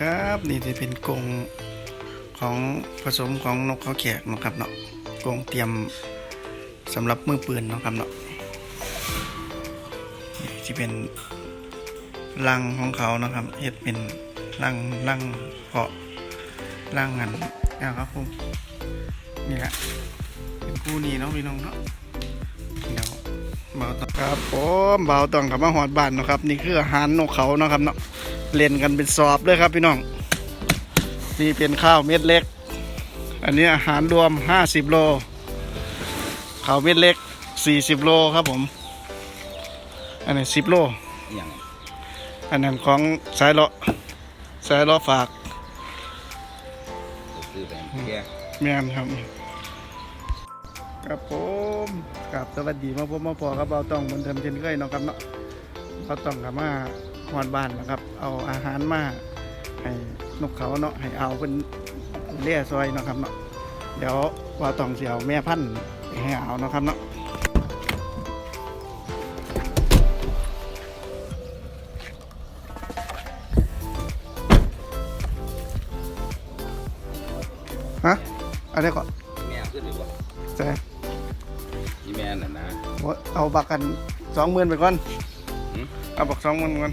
ครับนี่จะเป็นกรงของผสมของนกเขาแขกนะครับเนาะกรงเตรียมสำหรับมือปืนนะครับเนาะนี่จะเป็นรังของเขานะครับเฮ็ดเป็นรังรังเพาะรังงันนะครับผมนี่แหละเป็นคู่นี้เนาะพี่น้องเนาะ เบาต้องครับผมเบาต้องกับมาหอดบ้านเนาะครับ นี่คืออาหารนกเขาเนาะครับเนาะเล่นกันเป็นสอบเลยครับพี่น้องนี่เป็นข้าวเม็ดเล็ก อันนี้อาหารรวม 50 โลข้าวเม็ดเล็ก 40 โลครับผม อันนี้ 10 โลอย่างอันนั้นของสายเลาะสายเลาะฝากคือเป็นแยกแม่นครับ ครับผมกับสวัสดีมาพบมาพอครับเราต้องเหมือนเดิมเช่นเคยเนาะครับเนาะเราต้องกลับมาหอดบ้านนะครับ เอาอาหารมาให้นกเขาเนาะให้เอาเป็นเลี้ยซอยเนาะครับเนาะเดี๋ยวว่าต้องเสียวแม่พันธุ์ไปให้เอาเนาะครับเนาะฮะอะไรก่อนแม่ขึ้นหรือวะใช่ ยี่แม่น่ะนะเอาบักกันสองหมื่นไปก่อนหืมเอาบักสองหมื่นก่อน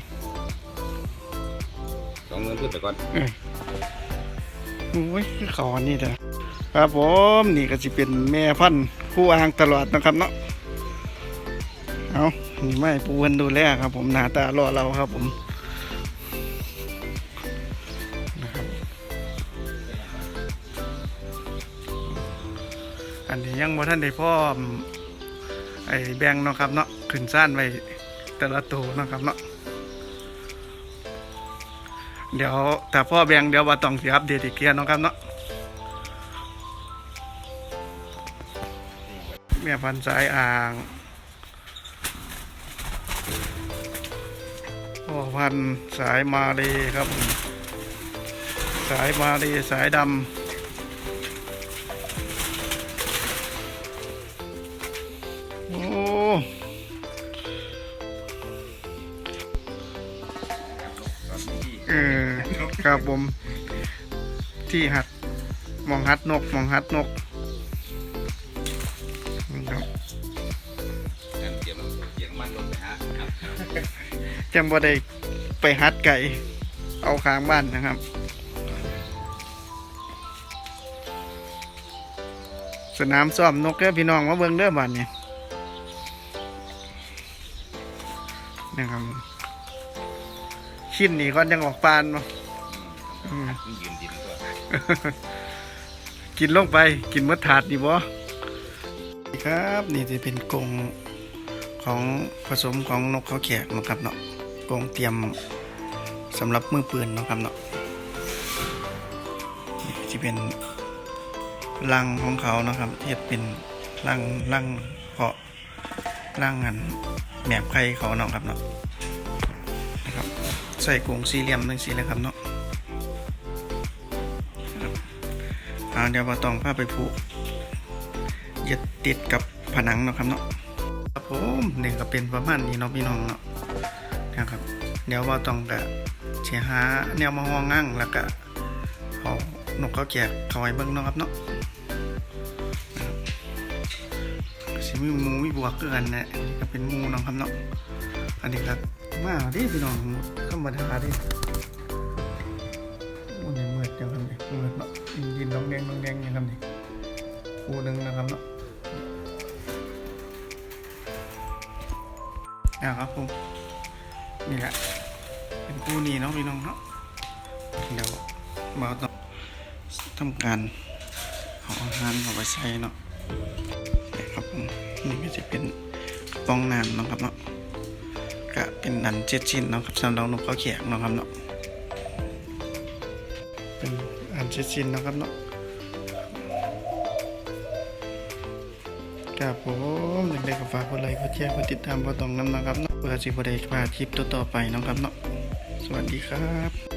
สองเงินขึ้นไปก่อนโอ้ยคือเขาอันนี้เด้อครับผมนี่ก็จะเป็นแม่พันธุ์คู่อ่างตลอดนะครับเนาะเอานี่ไม่ปูเพิ่นดูแลครับ ผมหน้าตารอเราครับผมนะครับอันนี้ยังบ่ท่านได้พ่อม ไอ้แบงเนาะครับเนาะขึ้นซ่านไว้แต่ละตัวเนาะครับเนาะเดี๋ยวแต่พ่อแบงเดี๋ยวว่าต้องสิอัปเดตอีกเทียเนาะครับเนาะแม่พันสายอ่างพ่อพันสายมาเลยครับ สายมาเลยสายดำ ครับผม ที่หัดมองหัดนกมองหัดนกนี่ครับงานเกี่ยวกับเกี่ยวกับมันลงไปฮะครับจังบ่ได้ไปหัดไก่ เอาค้างบ้านนะครับ สนามซ้อมนกเด้อพี่น้องมาเบิ่งเด้อบ้านนี้นะครับชิ้นนี้ก่อนยังออกปานมาอื มันยืนดินก่อนกินลงไปกินมดถาดดีบ่ครับนี่จะเป็นกรงของผสมของนกเขาแขกนะครับเนาะกรงเตรียมสำหรับมือปืนนะครับเนาะนี่จะเป็นรังของเขานะครับเฮ็ดเป็นรังรังเพาะรังงันแหนบไข่เขาเนาะครับเนาะนะครับใส่กรงสี่เหลี่ยมนึงสี่เลยครับเนาะาเดี๋ยวเราต้องพาไปผูกยึดติดกับผนังเนาะครับเนาะครับผมนี่ก็เป็นประมาณนี้เนาะพี่น้องเนาะนะครับ เดี๋ยวว่าต้องกะเชียหาแนวมาห้องงั้งแล้วก็เอานกเขาแจกเขาไว้เบิ่งเนาะครับเนาะสิมีมูมีบวกเกินนะอันนี้ก็เป็นมูเนาะครับเนาะอันนี้ก็มาดิพี่น้องธรรมดาดิ งแดงน้องแดงอย่างครับนี่คู่หนึ่งนะครับเนาะอ่าครับผมนี่แหละเป็นคู่นี้เนาะพี่น้องเนาะเดี๋ยวเราต้องทำการเอาอาหารเอาไปใส่เนาะนี่ครับผมนี่ก็จะเป็นป้องน้ำเนาะครับเนาะก็เป็นอันเจ็ดชิ้นเนาะครับสำหรับนกเขาแขกเนะครับเนาะเป็นอันเช็ดชินนะครับเนาะ ครับผมอยากได้ก็ฝากกดไลค์กดแชร์กดติดตามกดตรงนั้นนะครับเนาะเพื่อสิบได้พากคลิปต่อๆไปนะครับเนาะสวัสดีครับ